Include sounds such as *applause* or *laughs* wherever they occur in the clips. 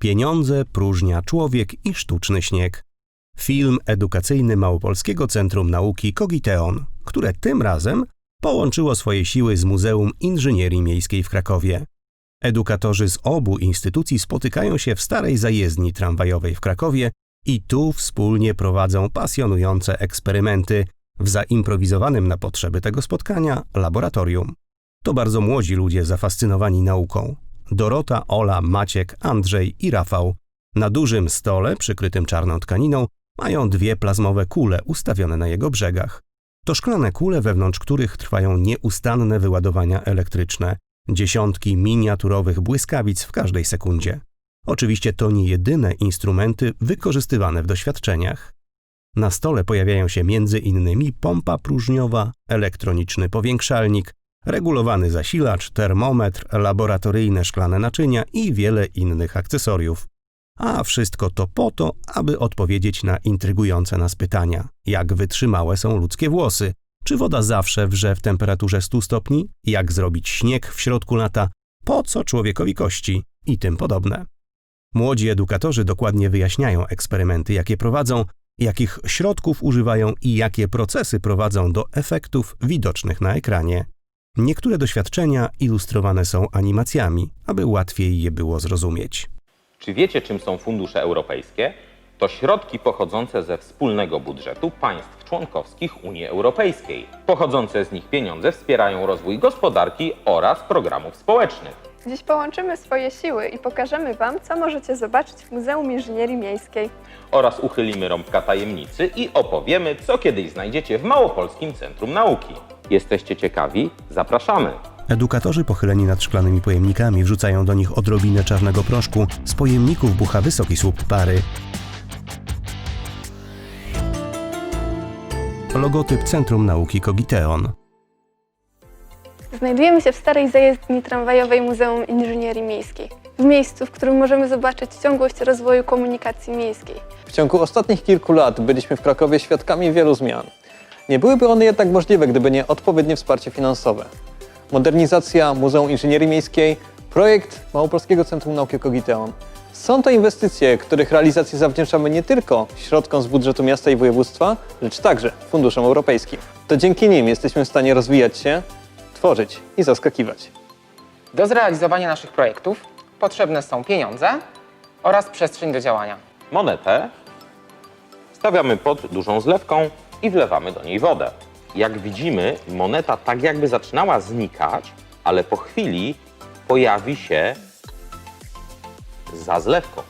Pieniądze, próżnia, człowiek i sztuczny śnieg. Film edukacyjny Małopolskiego Centrum Nauki Kogiteon, które tym razem połączyło swoje siły z Muzeum Inżynierii Miejskiej w Krakowie. Edukatorzy z obu instytucji spotykają się w starej zajezdni tramwajowej w Krakowie i tu wspólnie prowadzą pasjonujące eksperymenty w zaimprowizowanym na potrzeby tego spotkania laboratorium. To bardzo młodzi ludzie zafascynowani nauką. Dorota, Ola, Maciek, Andrzej i Rafał. Na dużym stole, przykrytym czarną tkaniną, mają dwie plazmowe kule ustawione na jego brzegach. To szklane kule, wewnątrz których trwają nieustanne wyładowania elektryczne, dziesiątki miniaturowych błyskawic w każdej sekundzie. Oczywiście to nie jedyne instrumenty wykorzystywane w doświadczeniach. Na stole pojawiają się innymi pompa próżniowa, elektroniczny powiększalnik, regulowany zasilacz, termometr, laboratoryjne szklane naczynia i wiele innych akcesoriów. A wszystko to po to, aby odpowiedzieć na intrygujące nas pytania: jak wytrzymałe są ludzkie włosy? Czy woda zawsze wrze w temperaturze 100 stopni? Jak zrobić śnieg w środku lata? Po co człowiekowi kości? I tym podobne. Młodzi edukatorzy dokładnie wyjaśniają eksperymenty, jakie prowadzą, jakich środków używają i jakie procesy prowadzą do efektów widocznych na ekranie. Niektóre doświadczenia ilustrowane są animacjami, aby łatwiej je było zrozumieć. Czy wiecie, czym są fundusze europejskie? To środki pochodzące ze wspólnego budżetu państw członkowskich Unii Europejskiej. Pochodzące z nich pieniądze wspierają rozwój gospodarki oraz programów społecznych. Dziś połączymy swoje siły i pokażemy Wam, co możecie zobaczyć w Muzeum Inżynierii Miejskiej. Oraz uchylimy rąbka tajemnicy i opowiemy, co kiedyś znajdziecie w Małopolskim Centrum Nauki. Jesteście ciekawi? Zapraszamy! Edukatorzy pochyleni nad szklanymi pojemnikami wrzucają do nich odrobinę czarnego proszku. Z pojemników bucha wysoki słup pary. Logotyp Centrum Nauki Kogiteon. Znajdujemy się w starej zajezdni tramwajowej Muzeum Inżynierii Miejskiej. W miejscu, w którym możemy zobaczyć ciągłość rozwoju komunikacji miejskiej. W ciągu ostatnich kilku lat byliśmy w Krakowie świadkami wielu zmian. Nie byłyby one jednak możliwe, gdyby nie odpowiednie wsparcie finansowe. Modernizacja Muzeum Inżynierii Miejskiej, projekt Małopolskiego Centrum Nauki Kogiteon. Są to inwestycje, których realizację zawdzięczamy nie tylko środkom z budżetu miasta i województwa, lecz także funduszom europejskim. To dzięki nim jesteśmy w stanie rozwijać się, tworzyć i zaskakiwać. Do zrealizowania naszych projektów potrzebne są pieniądze oraz przestrzeń do działania. Monetę stawiamy pod dużą zlewką i wlewamy do niej wodę. Jak widzimy, moneta tak jakby zaczynała znikać, ale po chwili pojawi się za zlewką.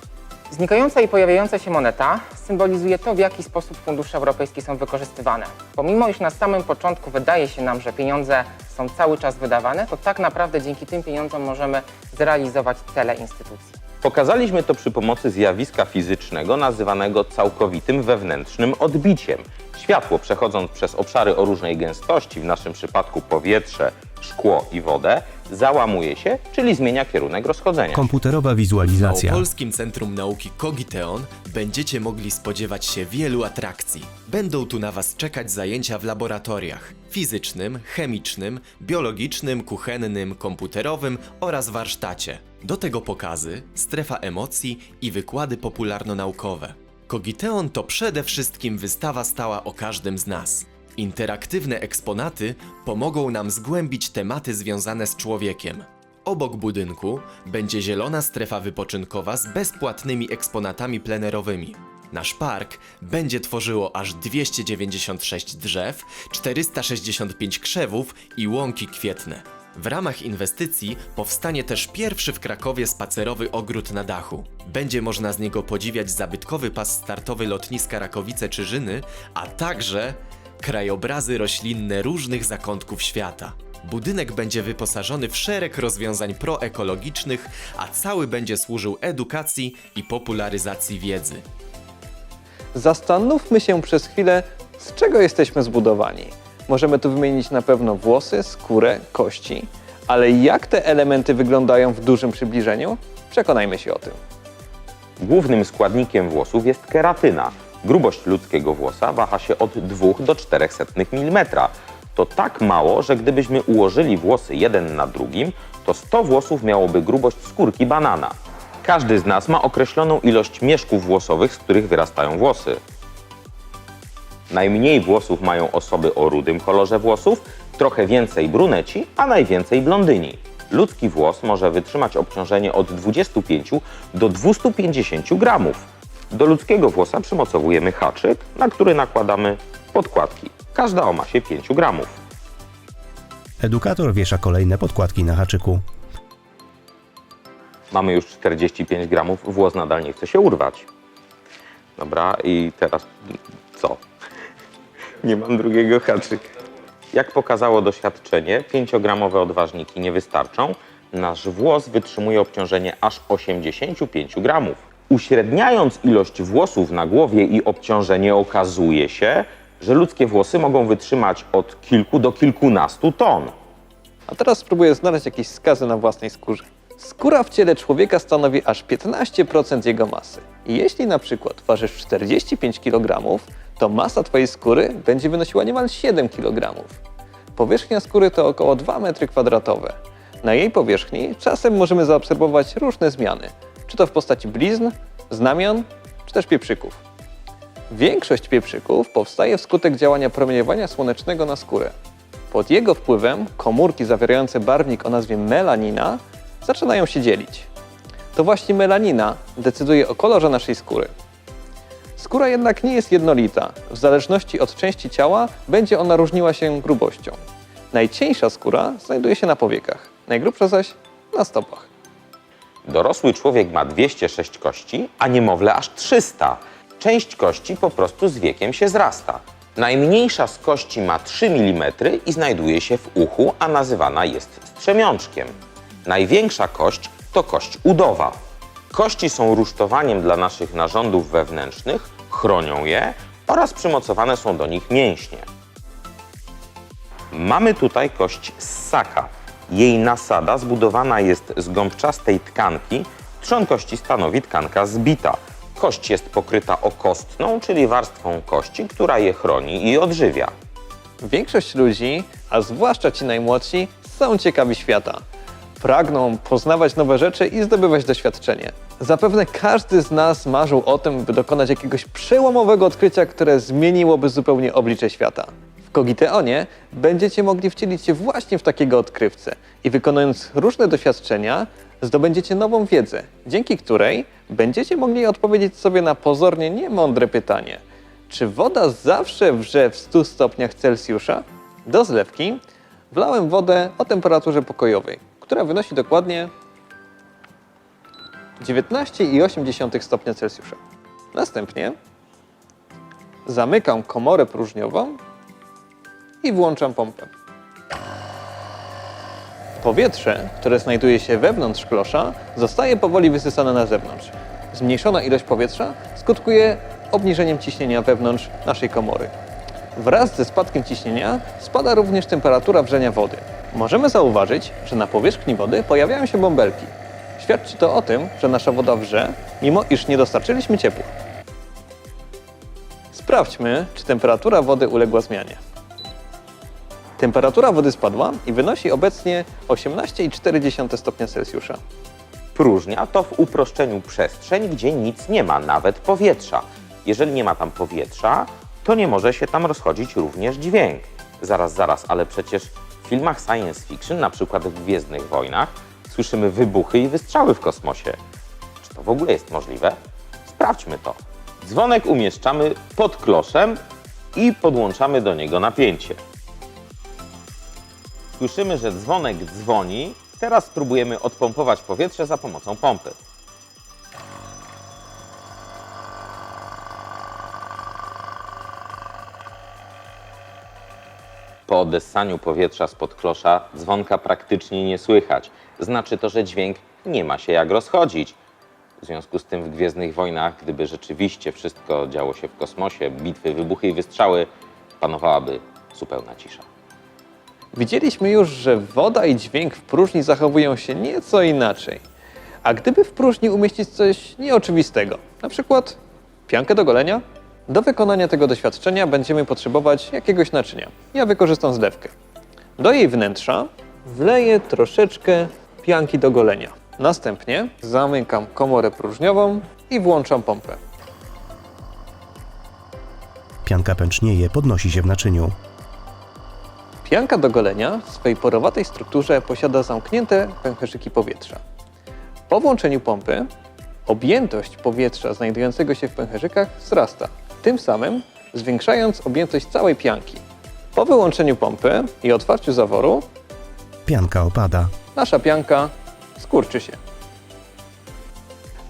Znikająca i pojawiająca się moneta symbolizuje to, w jaki sposób fundusze europejskie są wykorzystywane. Pomimo, iż na samym początku wydaje się nam, że pieniądze są cały czas wydawane, to tak naprawdę dzięki tym pieniądzom możemy zrealizować cele instytucji. Pokazaliśmy to przy pomocy zjawiska fizycznego nazywanego całkowitym wewnętrznym odbiciem. Światło przechodząc przez obszary o różnej gęstości, w naszym przypadku powietrze, szkło i wodę, załamuje się, czyli zmienia kierunek rozchodzenia. Komputerowa W wizualizacja. Małopolskim Centrum Nauki Kogiteon będziecie mogli spodziewać się wielu atrakcji. Będą tu na Was czekać zajęcia w laboratoriach fizycznym, chemicznym, biologicznym, kuchennym, komputerowym oraz warsztacie. Do tego pokazy, strefa emocji i wykłady popularno-naukowe. Kogiteon to przede wszystkim wystawa stała o każdym z nas. Interaktywne eksponaty pomogą nam zgłębić tematy związane z człowiekiem. Obok budynku będzie zielona strefa wypoczynkowa z bezpłatnymi eksponatami plenerowymi. Nasz park będzie tworzyło aż 296 drzew, 465 krzewów i łąki kwietne. W ramach inwestycji powstanie też pierwszy w Krakowie spacerowy ogród na dachu. Będzie można z niego podziwiać zabytkowy pas startowy lotniska Rakowice-Czyżyny, a także krajobrazy roślinne różnych zakątków świata. Budynek będzie wyposażony w szereg rozwiązań proekologicznych, a cały będzie służył edukacji i popularyzacji wiedzy. Zastanówmy się przez chwilę, z czego jesteśmy zbudowani. Możemy tu wymienić na pewno włosy, skórę, kości, ale jak te elementy wyglądają w dużym przybliżeniu? Przekonajmy się o tym. Głównym składnikiem włosów jest keratyna. Grubość ludzkiego włosa waha się od 2 do 400 mm. To tak mało, że gdybyśmy ułożyli włosy jeden na drugim, to 100 włosów miałoby grubość skórki banana. Każdy z nas ma określoną ilość mieszków włosowych, z których wyrastają włosy. Najmniej włosów mają osoby o rudym kolorze włosów, trochę więcej bruneci, a najwięcej blondyni. Ludzki włos może wytrzymać obciążenie od 25 do 250 gramów. Do ludzkiego włosa przymocowujemy haczyk, na który nakładamy podkładki. Każda o masie 5 gramów. Edukator wiesza kolejne podkładki na haczyku. Mamy już 45 gramów, włos nadal nie chce się urwać. Dobra, i teraz co? *laughs* Nie mam drugiego haczyka. Jak pokazało doświadczenie, 5-gramowe odważniki nie wystarczą. Nasz włos wytrzymuje obciążenie aż 85 gramów. Uśredniając ilość włosów na głowie i obciążenie, okazuje się, że ludzkie włosy mogą wytrzymać od kilku do kilkunastu ton. A teraz spróbuję znaleźć jakieś skazy na własnej skórze. Skóra w ciele człowieka stanowi aż 15% jego masy. I jeśli na przykład ważysz 45 kg, to masa twojej skóry będzie wynosiła niemal 7 kg. Powierzchnia skóry to około 2 m2. Na jej powierzchni czasem możemy zaobserwować różne zmiany, czy to w postaci blizn, znamion, czy też pieprzyków. Większość pieprzyków powstaje wskutek działania promieniowania słonecznego na skórę. Pod jego wpływem komórki zawierające barwnik o nazwie melanina zaczynają się dzielić. To właśnie melanina decyduje o kolorze naszej skóry. Skóra jednak nie jest jednolita. W zależności od części ciała będzie ona różniła się grubością. Najcieńsza skóra znajduje się na powiekach, najgrubsza zaś na stopach. Dorosły człowiek ma 206 kości, a niemowlę aż 300. Część kości po prostu z wiekiem się zrasta. Najmniejsza z kości ma 3 mm i znajduje się w uchu, a nazywana jest strzemiączkiem. Największa kość to kość udowa. Kości są rusztowaniem dla naszych narządów wewnętrznych, chronią je oraz przymocowane są do nich mięśnie. Mamy tutaj kość ssaka. Jej nasada zbudowana jest z gąbczastej tkanki. Trzon kości stanowi tkanka zbita. Kość jest pokryta okostną, czyli warstwą kości, która je chroni i odżywia. Większość ludzi, a zwłaszcza ci najmłodsi, są ciekawi świata. Pragną poznawać nowe rzeczy i zdobywać doświadczenie. Zapewne każdy z nas marzył o tym, by dokonać jakiegoś przełomowego odkrycia, które zmieniłoby zupełnie oblicze świata. Kogiteonie będziecie mogli wcielić się właśnie w takiego odkrywcę i wykonując różne doświadczenia, zdobędziecie nową wiedzę, dzięki której będziecie mogli odpowiedzieć sobie na pozornie niemądre pytanie. Czy woda zawsze wrze w 100 stopniach Celsjusza? Do zlewki wlałem wodę o temperaturze pokojowej, która wynosi dokładnie 19,8 stopnia Celsjusza. Następnie zamykam komorę próżniową i włączam pompę. Powietrze, które znajduje się wewnątrz klosza, zostaje powoli wysysane na zewnątrz. Zmniejszona ilość powietrza skutkuje obniżeniem ciśnienia wewnątrz naszej komory. Wraz ze spadkiem ciśnienia spada również temperatura wrzenia wody. Możemy zauważyć, że na powierzchni wody pojawiają się bąbelki. Świadczy to o tym, że nasza woda wrze, mimo iż nie dostarczyliśmy ciepła. Sprawdźmy, czy temperatura wody uległa zmianie. Temperatura wody spadła i wynosi obecnie 18,4 stopnia Celsjusza. Próżnia to w uproszczeniu przestrzeń, gdzie nic nie ma, nawet powietrza. Jeżeli nie ma tam powietrza, to nie może się tam rozchodzić również dźwięk. Zaraz, zaraz, ale przecież w filmach science fiction, na przykład w Gwiezdnych Wojnach, słyszymy wybuchy i wystrzały w kosmosie. Czy to w ogóle jest możliwe? Sprawdźmy to. Dzwonek umieszczamy pod kloszem i podłączamy do niego napięcie. Słyszymy, że dzwonek dzwoni. Teraz spróbujemy odpompować powietrze za pomocą pompy. Po odessaniu powietrza spod klosza dzwonka praktycznie nie słychać. Znaczy to, że dźwięk nie ma się jak rozchodzić. W związku z tym w Gwiezdnych Wojnach, gdyby rzeczywiście wszystko działo się w kosmosie, bitwy, wybuchy i wystrzały, panowałaby zupełna cisza. Widzieliśmy już, że woda i dźwięk w próżni zachowują się nieco inaczej. A gdyby w próżni umieścić coś nieoczywistego, na przykład piankę do golenia, do wykonania tego doświadczenia będziemy potrzebować jakiegoś naczynia. Ja wykorzystam zlewkę. Do jej wnętrza wleję troszeczkę pianki do golenia. Następnie zamykam komorę próżniową i włączam pompę. Pianka pęcznieje, podnosi się w naczyniu. Pianka do golenia w swej porowatej strukturze posiada zamknięte pęcherzyki powietrza. Po włączeniu pompy objętość powietrza znajdującego się w pęcherzykach wzrasta, tym samym zwiększając objętość całej pianki. Po wyłączeniu pompy i otwarciu zaworu Pianka opada. nasza pianka skurczy się.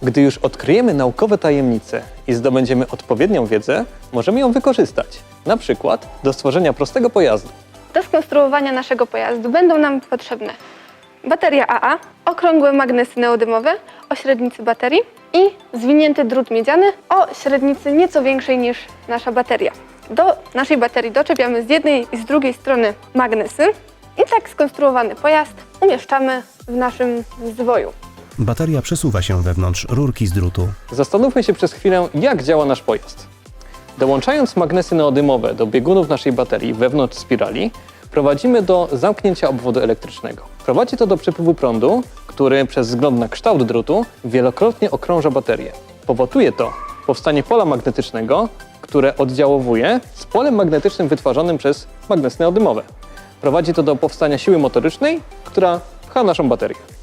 Gdy już odkryjemy naukowe tajemnice i zdobędziemy odpowiednią wiedzę, możemy ją wykorzystać, na przykład do stworzenia prostego pojazdu. Do skonstruowania naszego pojazdu będą nam potrzebne bateria AA, okrągłe magnesy neodymowe o średnicy baterii i zwinięty drut miedziany o średnicy nieco większej niż nasza bateria. Do naszej baterii doczepiamy z jednej i z drugiej strony magnesy i tak skonstruowany pojazd umieszczamy w naszym zwoju. Bateria przesuwa się wewnątrz rurki z drutu. Zastanówmy się przez chwilę, jak działa nasz pojazd. Dołączając magnesy neodymowe do biegunów naszej baterii wewnątrz spirali, prowadzimy do zamknięcia obwodu elektrycznego. Prowadzi to do przepływu prądu, który przez wzgląd na kształt drutu wielokrotnie okrąża baterię. Powoduje to powstanie pola magnetycznego, które oddziałowuje z polem magnetycznym wytwarzanym przez magnesy neodymowe. Prowadzi to do powstania siły motorycznej, która pcha naszą baterię.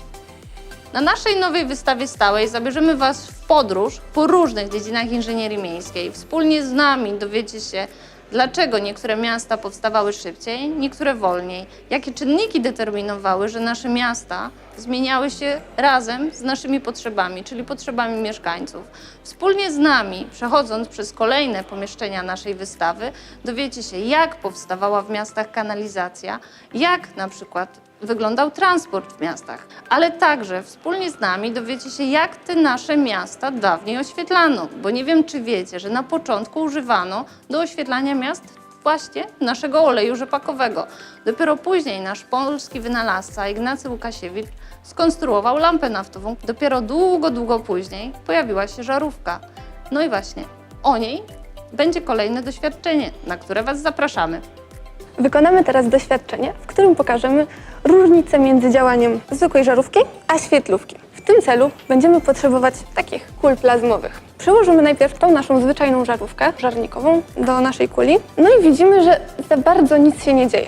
Na naszej nowej wystawie stałej zabierzemy Was w podróż po różnych dziedzinach inżynierii miejskiej. Wspólnie z nami dowiecie się, dlaczego niektóre miasta powstawały szybciej, niektóre wolniej, jakie czynniki determinowały, że nasze miasta zmieniały się razem z naszymi potrzebami, czyli potrzebami mieszkańców. Wspólnie z nami, przechodząc przez kolejne pomieszczenia naszej wystawy, dowiecie się, jak powstawała w miastach kanalizacja, jak na przykład wyglądał transport w miastach, ale także wspólnie z nami dowiecie się, jak te nasze miasta dawniej oświetlano, bo nie wiem, czy wiecie, że na początku używano do oświetlania miast właśnie naszego oleju rzepakowego. Dopiero później nasz polski wynalazca Ignacy Łukasiewicz skonstruował lampę naftową. Dopiero długo, długo później pojawiła się żarówka. No i właśnie o niej będzie kolejne doświadczenie, na które Was zapraszamy. Wykonamy teraz doświadczenie, w którym pokażemy różnicę między działaniem zwykłej żarówki a świetlówki. W tym celu będziemy potrzebować takich kul plazmowych. Przyłożymy najpierw tą naszą zwyczajną żarówkę żarnikową do naszej kuli, no i widzimy, że za bardzo nic się nie dzieje.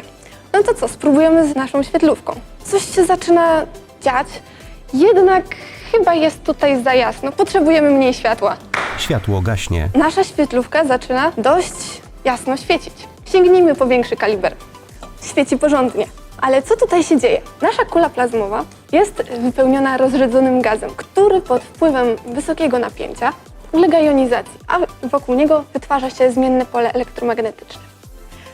No to co, spróbujemy z naszą świetlówką. Coś się zaczyna dziać, jednak chyba jest tutaj za jasno, potrzebujemy mniej światła. Światło gaśnie. Nasza świetlówka zaczyna dość jasno świecić. Sięgnijmy po większy kaliber. Świeci porządnie. Ale co tutaj się dzieje? Nasza kula plazmowa jest wypełniona rozrzedzonym gazem, który pod wpływem wysokiego napięcia ulega jonizacji, a wokół niego wytwarza się zmienne pole elektromagnetyczne.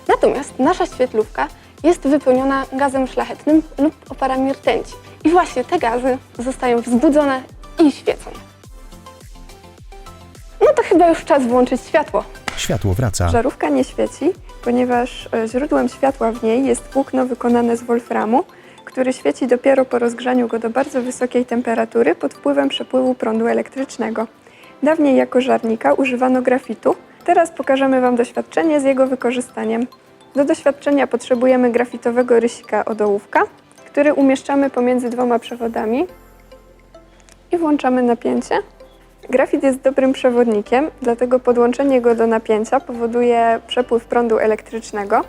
Natomiast nasza świetlówka jest wypełniona gazem szlachetnym lub oparami rtęci. I właśnie te gazy zostają wzbudzone i świecą. No to chyba już czas włączyć światło. Światło wraca. Żarówka nie świeci, ponieważ e, źródłem światła w niej jest włókno wykonane z wolframu, który świeci dopiero po rozgrzaniu go do bardzo wysokiej temperatury pod wpływem przepływu prądu elektrycznego. Dawniej jako żarnika używano grafitu, teraz pokażemy Wam doświadczenie z jego wykorzystaniem. Do doświadczenia potrzebujemy grafitowego rysika od ołówka, który umieszczamy pomiędzy dwoma przewodami i włączamy napięcie. Grafit jest dobrym przewodnikiem, dlatego podłączenie go do napięcia powoduje przepływ prądu elektrycznego.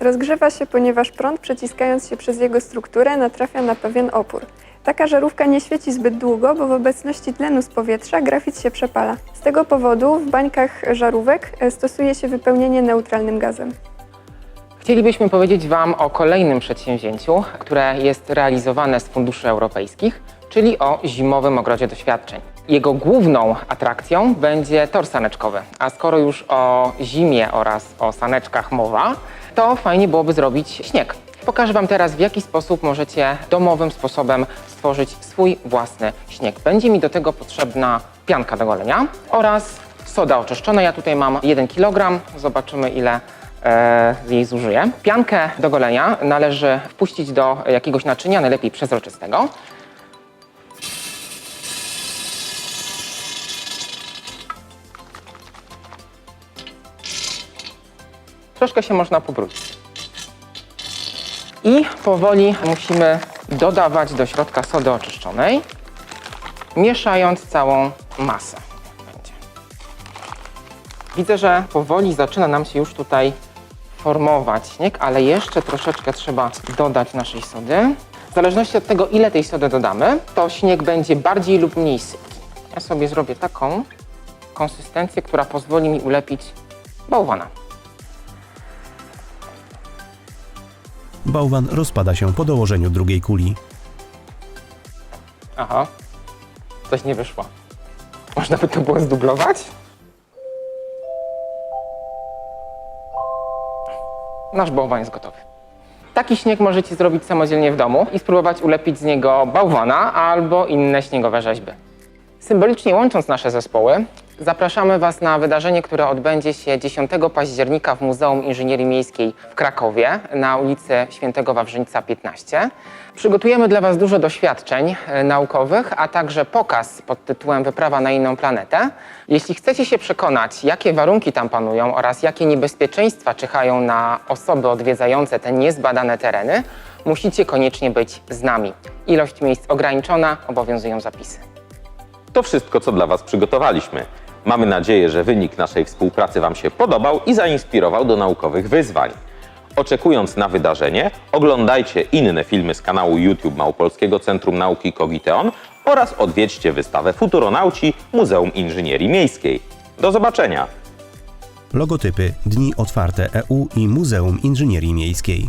Rozgrzewa się, ponieważ prąd przeciskając się przez jego strukturę natrafia na pewien opór. Taka żarówka nie świeci zbyt długo, bo w obecności tlenu z powietrza grafit się przepala. Z tego powodu w bańkach żarówek e, stosuje się wypełnienie neutralnym gazem. Chcielibyśmy powiedzieć Wam o kolejnym przedsięwzięciu, które jest realizowane z funduszy europejskich, czyli o zimowym ogrodzie doświadczeń. Jego główną atrakcją będzie tor saneczkowy, a skoro już o zimie oraz o saneczkach mowa, to fajnie byłoby zrobić śnieg. Pokażę Wam teraz, w jaki sposób możecie domowym sposobem stworzyć swój własny śnieg. Będzie mi do tego potrzebna pianka do golenia oraz soda oczyszczona. Ja tutaj mam 1 kg. Zobaczymy, ile e, jej zużyję. Piankę do golenia należy wpuścić do jakiegoś naczynia, najlepiej przezroczystego. Troszkę się można pobrudzić. I powoli musimy dodawać do środka sody oczyszczonej. mieszając całą masę. Widzę, że powoli zaczyna nam się już tutaj formować śnieg, ale jeszcze troszeczkę trzeba dodać naszej sody. W zależności od tego, ile tej sody dodamy, to śnieg będzie bardziej lub mniej sypki. Ja sobie zrobię taką konsystencję, która pozwoli mi ulepić bałwana. Bałwan rozpada się po dołożeniu drugiej kuli. Aha, coś nie wyszło. Można by to było zdublować? Nasz bałwan jest gotowy. Taki śnieg możecie zrobić samodzielnie w domu i spróbować ulepić z niego bałwana albo inne śniegowe rzeźby. Symbolicznie łącząc nasze zespoły, zapraszamy Was na wydarzenie, które odbędzie się 10 października w Muzeum Inżynierii Miejskiej w Krakowie na ulicy Świętego Wawrzyńca 15. Przygotujemy dla Was dużo doświadczeń e, naukowych, a także pokaz pod tytułem Wyprawa na inną planetę. Jeśli chcecie się przekonać, jakie warunki tam panują oraz jakie niebezpieczeństwa czyhają na osoby odwiedzające te niezbadane tereny, musicie koniecznie być z nami. Ilość miejsc ograniczona, obowiązują zapisy. To wszystko, co dla Was przygotowaliśmy. Mamy nadzieję, że wynik naszej współpracy Wam się podobał i zainspirował do naukowych wyzwań. Oczekując na wydarzenie, oglądajcie inne filmy z kanału YouTube Małopolskiego Centrum Nauki Kogiteon oraz odwiedźcie wystawę Futuronauci Muzeum Inżynierii Miejskiej. Do zobaczenia! Logotypy Dni Otwarte EU i Muzeum Inżynierii Miejskiej.